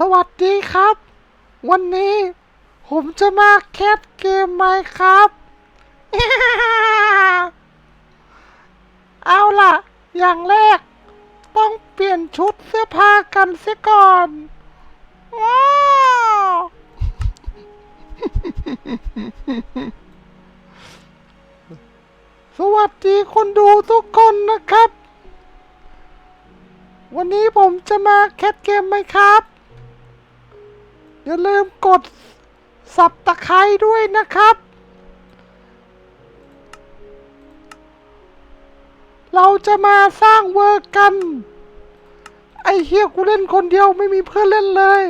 สวัสดีครับ วันนี้ผมจะมาแคสเกมไหมครับ เอาล่ะ อย่างแรก ต้องเปลี่ยนชุดเสื้อผ้ากันเสียก่อนว้าวสวัสดีคนดูทุกคนนะครับ วันนี้ผมจะมาแคสเกมไหมครับ อย่าลืมกดสับตะไคร้ด้วยนะครับ เราจะมาสร้างเวิร์กกัน ไอเฮียกูเล่นคนเดียวไม่มีเพื่อนเล่นเลย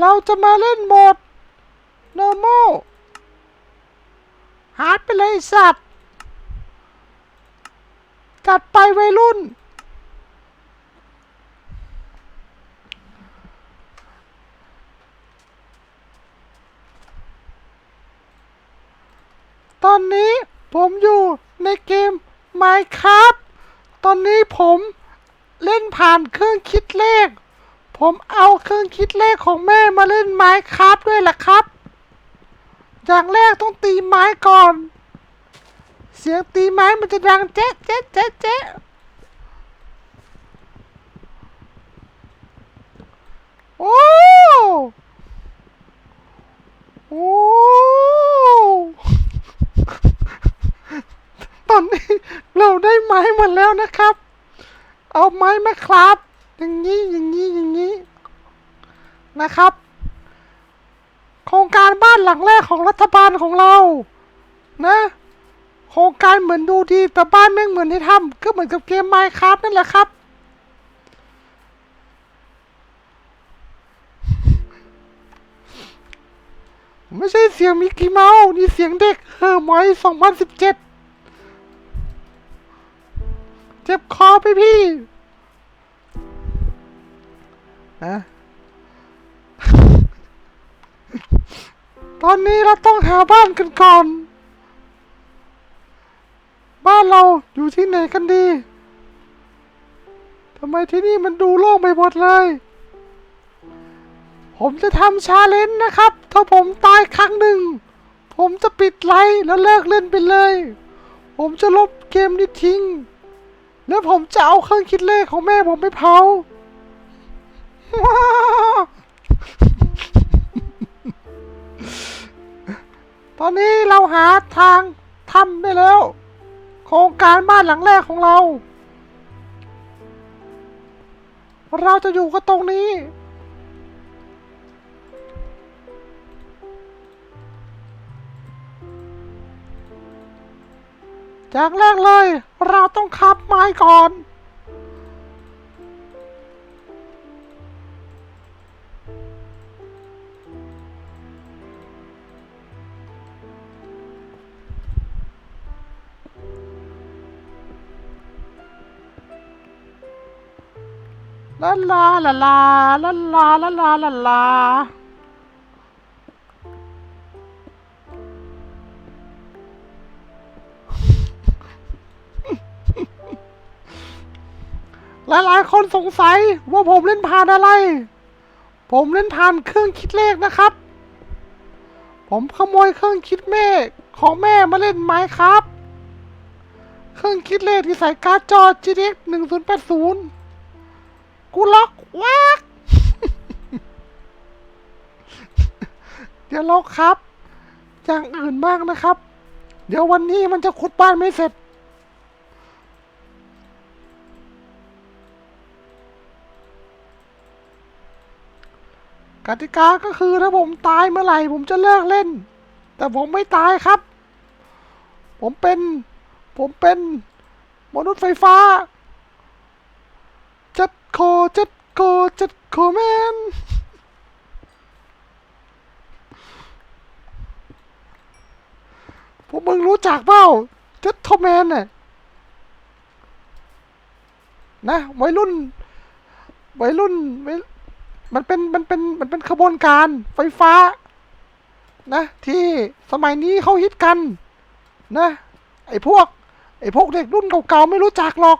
เราจะมาเล่นโหมด normal ฮาร์ดไปเลยสัตว์ จัดไปวัยรุ่น ตอนนี้ผมอยู่ในเกม Minecraft ตอนนี้ผมเล่นผ่านเครื่องคิดเลข ผมเอาเครื่องคิดเลขของแม่มาเล่นไม้ครับด้วยล่ะครับ อย่างแรกต้องตีไม้ก่อน เสียงตีไม้มันจะดังเจ๊ะเจ๊ะเจ๊ะเจ๊ะโอ้โอ้ตอนนี้เราได้ไม้หมดแล้วนะครับ เอาไม้มาครับ อย่างนี้อย่างนี้อย่างนี้นะครับ โครงการบ้านหลังแรกของรัฐบาลของเรา นะ โครงการเหมือนดูดีแต่บ้านแม่งเหมือนให้ทำก็เหมือนกับเกมไมค์ครับนั่นแหละครับไม่ใช่เสียงมิกกี้เมาส์นี่เสียงเด็กเฮอร์มอย2017 เจ็บคอไปพี่ะ ตอนนี้เราต้องหาบ้านกันก่อน บ้านเราอยู่ที่ไหนกันดี ทำไมที่นี่มันดูโล่งไปหมดเลย ผมจะทำชาเลนจ์นะครับ ถ้าผมตายครั้งหนึ่ง ผมจะปิดไลฟ์แล้วเลิกเล่นไปเลย ผมจะลบเกมนี้ทิ้งแล้วผมจะเอาเครื่องคิดเลขของแม่ผมไปเผา ตอนนี้เราหาทางทำได้แล้ว โครงการบ้านหลังแรกของเรา เราจะอยู่กันตรงนี้ จากแรกเลย เราต้องคับไม้ก่อน ลาลาลาลาลาลาลาลาลาลาหลายๆคนสงสัยว่าผมเล่นผ่านอะไร ผมเล่นผ่านเครื่องคิดเลขนะครับ ผมขโมยเครื่องคิดเลขของแม่มาเล่นไหมครับ เครื่องคิดเลขที่ใส่การ์ดจอ GTX 1080 กูล็อกวักเดี๋ยวล็อกครับ อย่างอื่นบ้างนะครับ เดี๋ยววันนี้มันจะขุดบ้านไม่เสร็จ กติกาก็คือถ้าผมตายเมื่อไหร่ผมจะเลิกเล่น แต่ผมไม่ตายครับ ผมเป็น ผมเป็นมนุษย์ไฟฟ้า โคจัดโคจัดโคแมนพวกมึงรู้จักเปล่าจัดโทแมนน่ะนะวัยรุ่นวัยรุ่นมันเป็นมันเป็นมันเป็นขบวนการไฟฟ้า นะ ที่สมัยนี้เขาฮิตกัน นะ ไอ้พวก ไอ้พวกเด็กรุ่นเก่าๆไม่รู้จักหรอก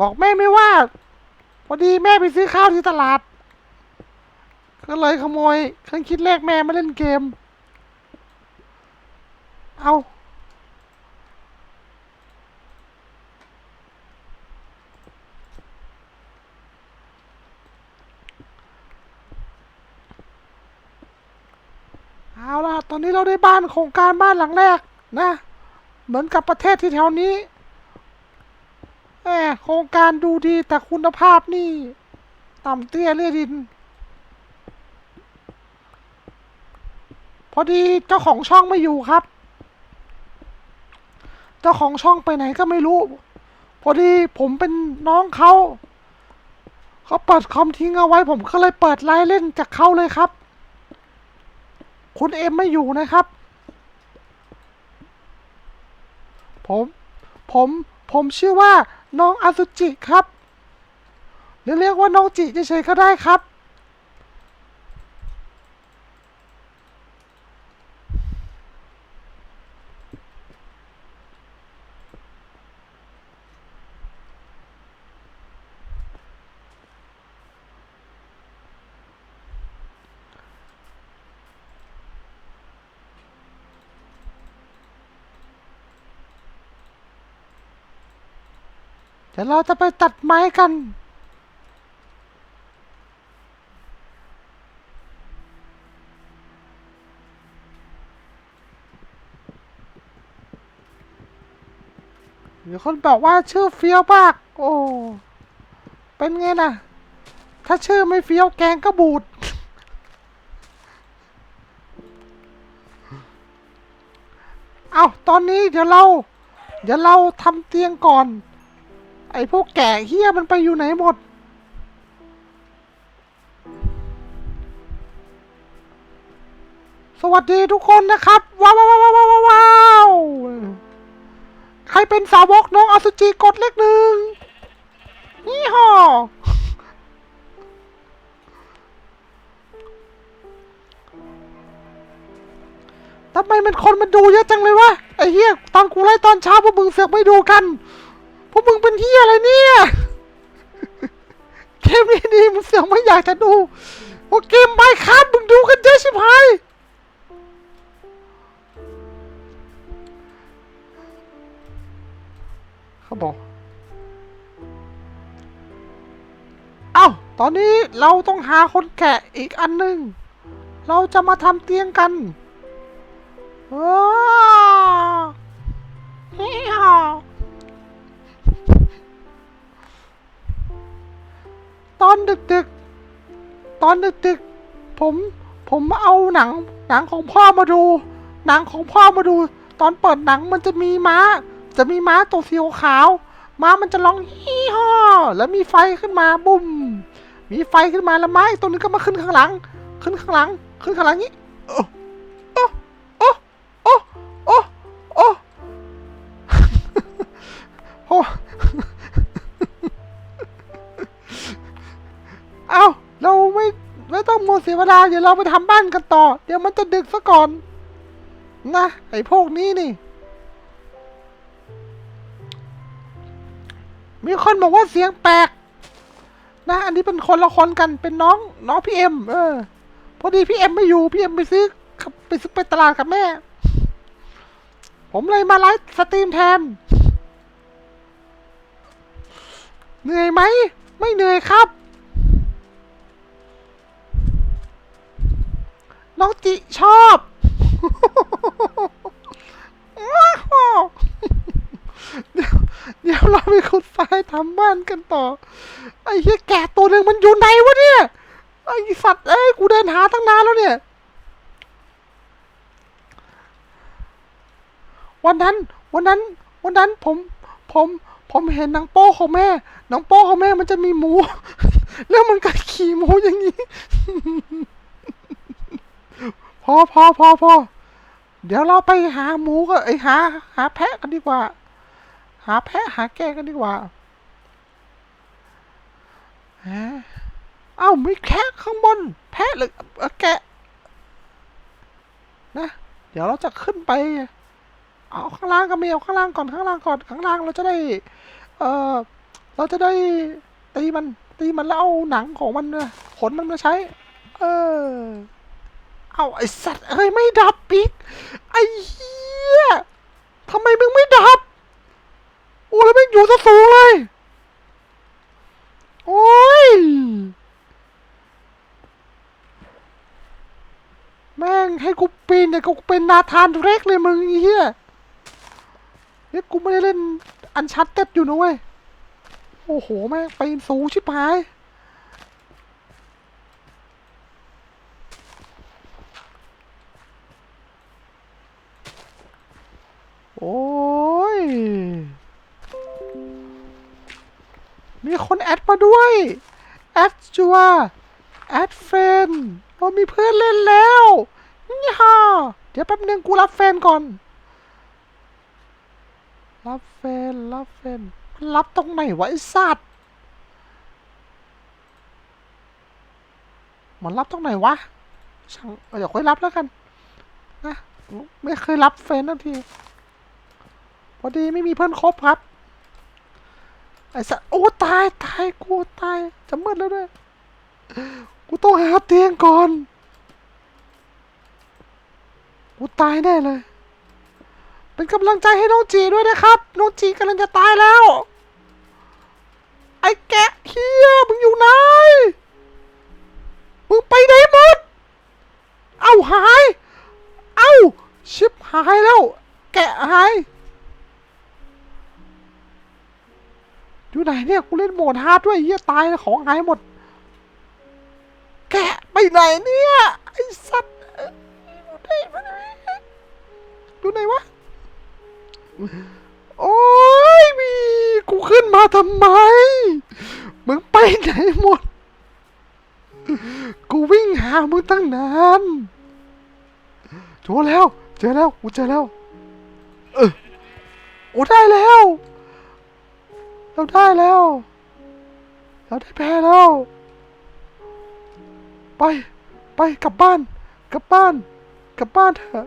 บอกแม่ไม่ว่า พอดีแม่ไปซื้อข้าวที่ตลาด ก็เลยขโมยเครื่องคิดเลขแม่มาเล่นเกม เอาเอาล่ะ ตอนนี้เราได้บ้านโครงการบ้านหลังแรกนะ เหมือนกับประเทศที่แถวนี้ แหมโครงการดูดีแต่คุณภาพนี่ ต่ำเตี้ยเลี่ยดิน พอดีเจ้าของช่องไม่อยู่ครับ เจ้าของช่องไปไหนก็ไม่รู้ พอดีผมเป็นน้องเขาเขาเปิดคอมทิ้งเอาไว้ผมก็เลยเปิดไลน์เล่นจากเขาเลยครับ คุณเอ็มไม่อยู่นะครับ ผม ผม ผมชื่อว่า น้องอาซุจิครับ หรือเรียกว่าน้องจิเฉยๆก็ได้ครับ เดี๋ยวเราจะไปตัดไม้กัน มีคนบอกว่าชื่อเฟี้ยวมาก โอ้ เป็นไงนะถ้าชื่อไม่เฟี้ยวแกงก็บูด เอาตอนนี้เดี๋ยวเรา เดี๋ยวเราทำเตียงก่อน ไอ้พวกแก่เฮียมันไปอยู่ไหนหมด สวัสดีทุกคนนะครับ ว้าวว้าวว้าวว้าวว้าวใครเป็นสาวกน้องอสุจิกดเลขหนึ่งนี่ฮอทำไมมันคนมันดูเยอะจังเลยวะ ไอ้เฮียตอนกูไล่ตอนเช้าพวกมึงเสือกไม่ดูกัน พวกมึงเป็นเฮียอะไรเนี่ย เกมนี้ดีมึงเสือกไม่อยากจะดูโอ้เกมไปครับมึงดูกันเยอะชิบหายเขาบอก เอ้า ตอนนี้เราต้องหาคนแกะอีกอันหนึ่ง เราจะมาทำเตียงกันว้เฮีย ตอนดึกๆตอนดึกๆผมผมเอาหนัง หนังของพ่อมาดู หนังของพ่อมาดู ตอนเปิดหนังมันจะมีม้า จะมีม้าตัวสีขาวๆม้ามันจะร้องฮี่ฮ่อแล้วมีไฟขึ้นมาบุ้มมีไฟขึ้นมาแล้วม้าอีกตัวหนึงก็มาขึ้นข้างหลัง ขึ้นข้างหลัง ขึ้นข้างหลังนี้โอ้โอ้โอ้โอ้โอ้โอ้ ต้องมัวเสียเวลาเดี๋ยวเราไปทำบ้านกันต่อ เดี๋ยวมันจะดึกซะก่อน นะไอ้พวกนี้นี่ มีคนบอกว่าเสียงแปลกนะอันนี้เป็นคนละคนกันเป็นน้องน้องพี่เอ็มเออ พอดีพี่เอ็มไม่อยู่พี่เอ็มไปซื้อไปซื้อไปตลาดกับแม่ ผมเลยมาไลฟ์สตรีมแทน เหนื่อยไหม ไม่เหนื่อยครับ น้องจิชอบเดี๋ยวเดี๋ยวเราไปขุดทรายทำบ้านกันต่อ ไอ้เหี้ยแก่ตัวหนึ่งมันอยู่ไหนวะเนี่ย ไอ้สัตว์เอ้ยกูเดินหาตั้งนานแล้วเนี่ย วันนั้น วันนั้น วันนั้นผม ผม ผมเห็นนังโป้ของแม่นังโป้ของแม่มันจะมีหมู แล้วมันก็ขี่หมูอย่างนี้ พอพอพอพอเดี๋ยวเราไปหาหมูก็ไอหา หาแพะกันดีกว่า หาแพะหาแกะกันดีกว่าฮะเอ้าไม่แค่ข้างบน แพะหรือเอ่อแกะนะเดี๋ยวเราจะขึ้นไป เอาข้างล่างก็มีเอาข้างล่างก่อนข้างล่างก่อนข้างล่างเราจะได้ เออเราจะได้ตีมันตีมันแล้วเอาหนังของมันเนี่ยขนมันมาใช้ เออ เอาไอสัตว์เอ้ยไม่ดับอีกไอ้เหี้ยทำไมมึงไม่ดับ โอ้แล้วแม่งอยู่ซะสูงเลย โอ้ย แม่งให้กูปีนเนี่ยกูเป็นนาธานเร็กเลยมึงไอ้เหี้ยเนี่ยกูไม่ได้เล่นอันชัดเต็ดอยู่นะเว้ย โอ้โห แม่งปีนสูงชิบหาย โอ้ย มีคนแอดมาด้วย แอดจัว แอดเฟนเรามีเพื่อนเล่นแล้วนี่ฮะเดี๋ยวแป๊บนึงกูรับแฟนก่อน รับแฟน รับแฟน รับตรงไหนวะไอสัตว์มันรับตรงไหนวะช่างเดี๋ยวค่อยรับแล้วกัน นะ ไม่เคยรับแฟนทันที อดีไม่มีเพื่อนคบครับ ไอ้สัตว์โอ้ตายตายกูตายจะมืดแล้วด้วยกูต้องหาเตียงก่อน กูตายแน่เลย เป็นกำลังใจให้น้องจีด้วยนะครับ น้องจีกำลังจะตายแล้ว ไอ้แกะเฮียมึงอยู่ไหน มึงไปไหนหมด เอ้าหาย เอ้าชิบหายแล้ว แกะหาย อยู่ไหนเนี่ยกูเล่นโหมดฮาร์ดด้วยเฮียตายแล้วของหายหมด แกะไปไหนเนี่ยไอ้สัตว์เอ้ยอยู่ไหนวะโอ้ยมีกูขึ้นมาทำไม มึงไปไหนหมด กูวิ่งหามึงตั้งนานเจอแล้ว เจอแล้ว กูเจอแล้ว เออโอ้ได้แล้ว เราได้แล้ว เราได้แพ้แล้ว ไป ไปกลับบ้าน กลับบ้าน กลับบ้านเถอะ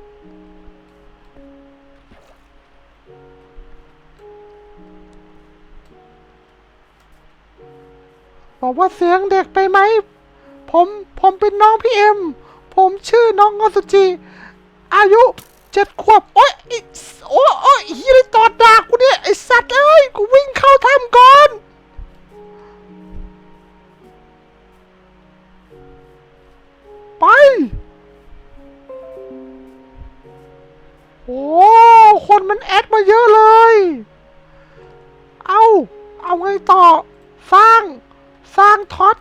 บอกว่าเสียงเด็กไปไหม ผม ผมเป็นน้องพี่เอ็ม ผมชื่อน้องอสุจิ อายุ จ็ดขวบโอ๊ยไอ้โอ้โอ้ยเฮียตอดดากกูเนี่ยไอสัตว์เอ้ยกูวิ่งเข้าถ้ำก่อนไป โอ้ คนมันแอดมาเยอะเลย เอา เอาไงต่อ สร้าง สร้างท็อต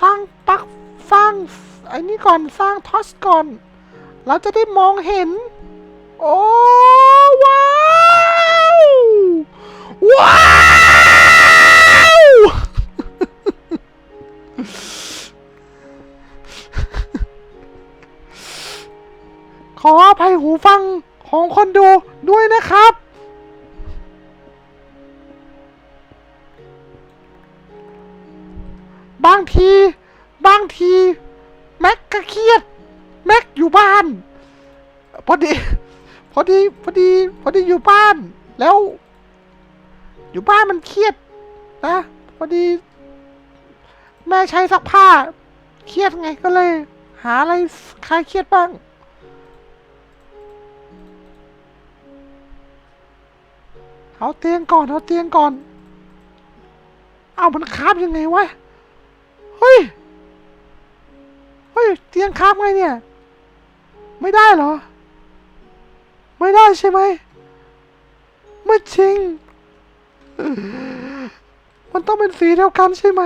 สร้างปัก สร้าง ไอ้นี่ก่อน สร้างท็อสก่อน เราจะได้มองเห็น โอ้ว้าวว้าวขออภัยหูฟังของคนดูด้วยนะครับบางที บางที แม็กก็เครียด แม็กอยู่บ้าน พอดี พอดีพอดีพอดีอยู่บ้านแล้ว อยู่บ้านมันเครียด นะ พอดี แม่ใช้ซักผ้า เครียดไงก็เลย หาอะไรคลายเครียดบ้าง เอาเตียงก่อนเอาเตียงก่อน เอามันคาบยังไงวะเฮ้ยเฮ้ยเตียงคาบไงเนี่ย ไม่ได้เหรอ ไม่ได้ใช่ไหมไม่จริง มันต้องเป็นสีเดียวกันใช่ไหม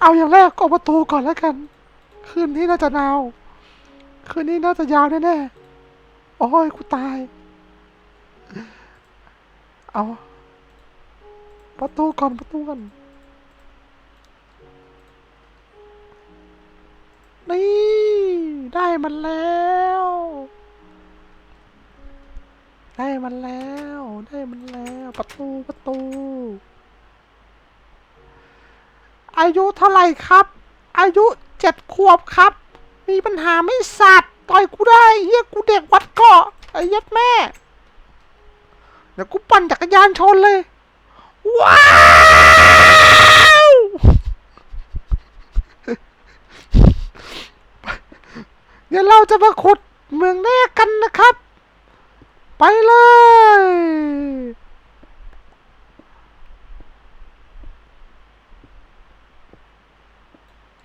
เอาอย่างแรกก็อประตูก่อนแล้วกัน คืนนี้น่าจะหนาว คืนนี้น่าจะยาวแน่ๆโอ้ยกูตาย เอาประตูก่อนประตูก่อนนี่ ได้มันแล้ว ได้มันแล้ว ได้มันแล้วประตูประตู อายุเท่าไหร่ครับ อายุเจ็ดขวบครับ มีปัญหาไม่สัตว์ต่อยกูได้เฮียกูเด็กวัดเกาะไอ้ยัดแม่เดี๋ยวกูปั่นจักรยานชนเลย ว้าวเดี๋ยวเราจะมาขุดเมืองแรกกันนะครับ ไปเลย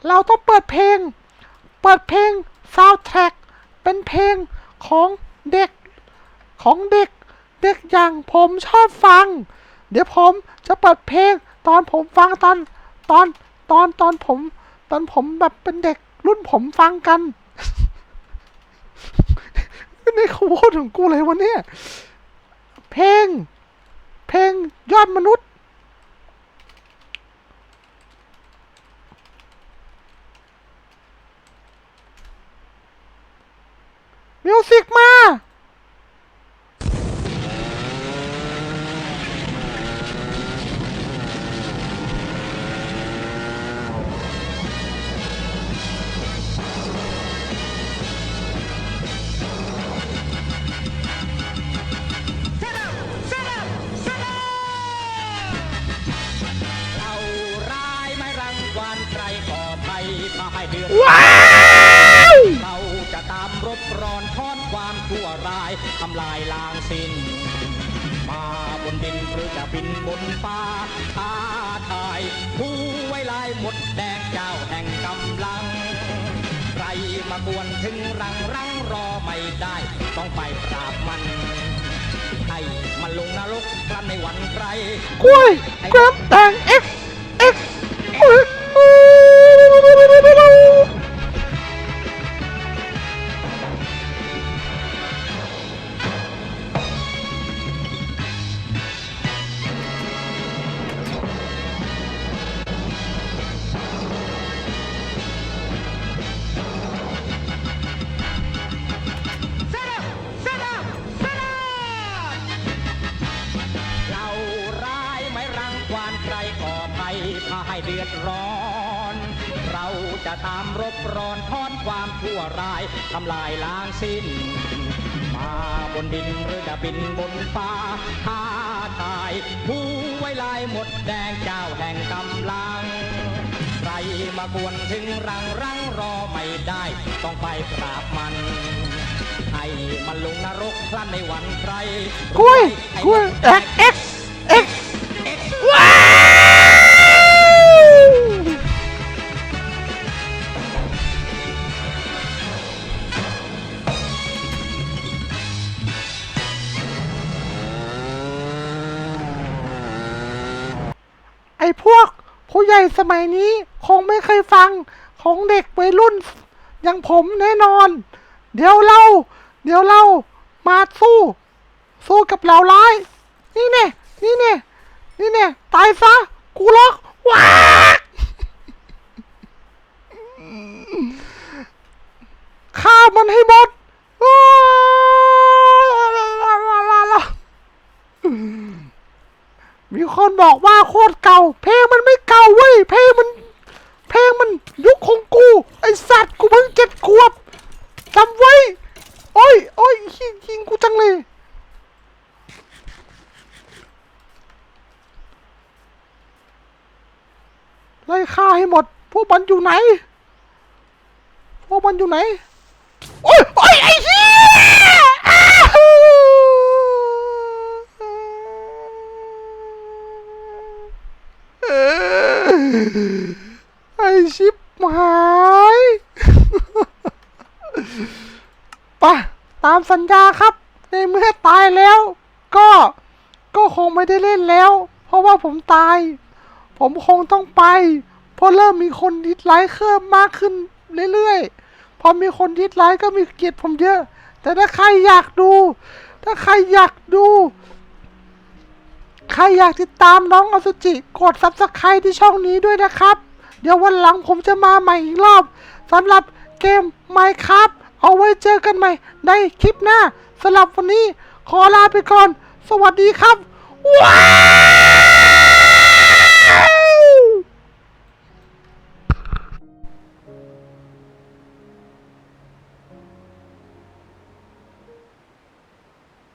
เราต้องเปิดเพลง เปิดเพลงซาว d t ท a c k เป็นเพลงของเด็กของเด็ก เด็กอย่างผมชอบฟัง เดี๋ยวผมจะเปิดเพลงตอนผมฟังตอนตอนตอนตอนผม ตอนผมแบบเป็นเด็กรุ่นผมฟังกัน นี่เขาพูดของกูเลยวะเนี่ย เพลง เพลงยอดมนุษย์ มิวสิกมาเรา หรือจะบินบนฟ้าท้าทายผู้ไว้ลายหมดแดงเจ้าแห่งกำลัง ใครมากวนถึงรังรังรอไม่ได้ ต้องไปปราบมันให้มันลงนรกกลันในวันไกลกล้วยกรับแต่ง X X าให้เดือดร้อน เราจะตามรบร้อนทอนความชั่วร้ายทำลายล้างสิ้น มาบนดินหรือจะบินบนฟ้าท้าทายผู้ไว้ลายหมดแดงเจ้าแห่งกำลังใครมากวนถึงรังรังรอไม่ได้ ต้องไปปราบมันให้มันลงนรกพลันในวันใครกล้วยกล้วย X X อ้พวกผู้ใหญ่สมัยนี้คงไม่เคยฟังของเด็กวัยรุ่น อย่างผมแน่นอน เดี๋ยวเรา เดี๋ยวเรามาสู้ สู้กับเหล่าร้าย นี่เนี่ยนี่เนี่ยนี่เนี่ยตายซะ กูล็อกว้าฆ่ามันให้หมดอ้าว มีคนบอกว่าโคตรเก่า เพลงมันไม่เก่าเว้ย เพลงมัน เพลงมันยุคของกู ไอสัตว์กูเพิ่งเจ็ดขวบจำไว้ โอ้ยโอ้ยยิงยิงกูจังเลยไล่ฆ่าให้หมด พวกมันอยู่ไหน พวกมันอยู่ไหน โอ้ยโอ้ยไอ้ ไอชิบหายไปตามสัญญาครับ ในเมื่อตายแล้ว ก็ ก็คงไม่ได้เล่นแล้ว เพราะว่าผมตาย ผมคงต้องไป เพราะเริ่มมีคนดิสไลค์เพิ่มมากขึ้นเรื่อยๆ พอมีคนดิสไลค์ก็มีเกียดผมเยอะ แต่ถ้าใครอยากดู ถ้าใครอยากดู ใครอยากติดตามน้องอสุจิ กดซับสไครต์ที่ช่องนี้ด้วยนะครับ เดี๋ยววันหลังผมจะมาใหม่อีกรอบสำหรับเกม Minecraft เอาไว้เจอกันใหม่ในคลิปหน้าสำหรับวันนี้ขอลาไปก่อน สวัสดีครับ ว้า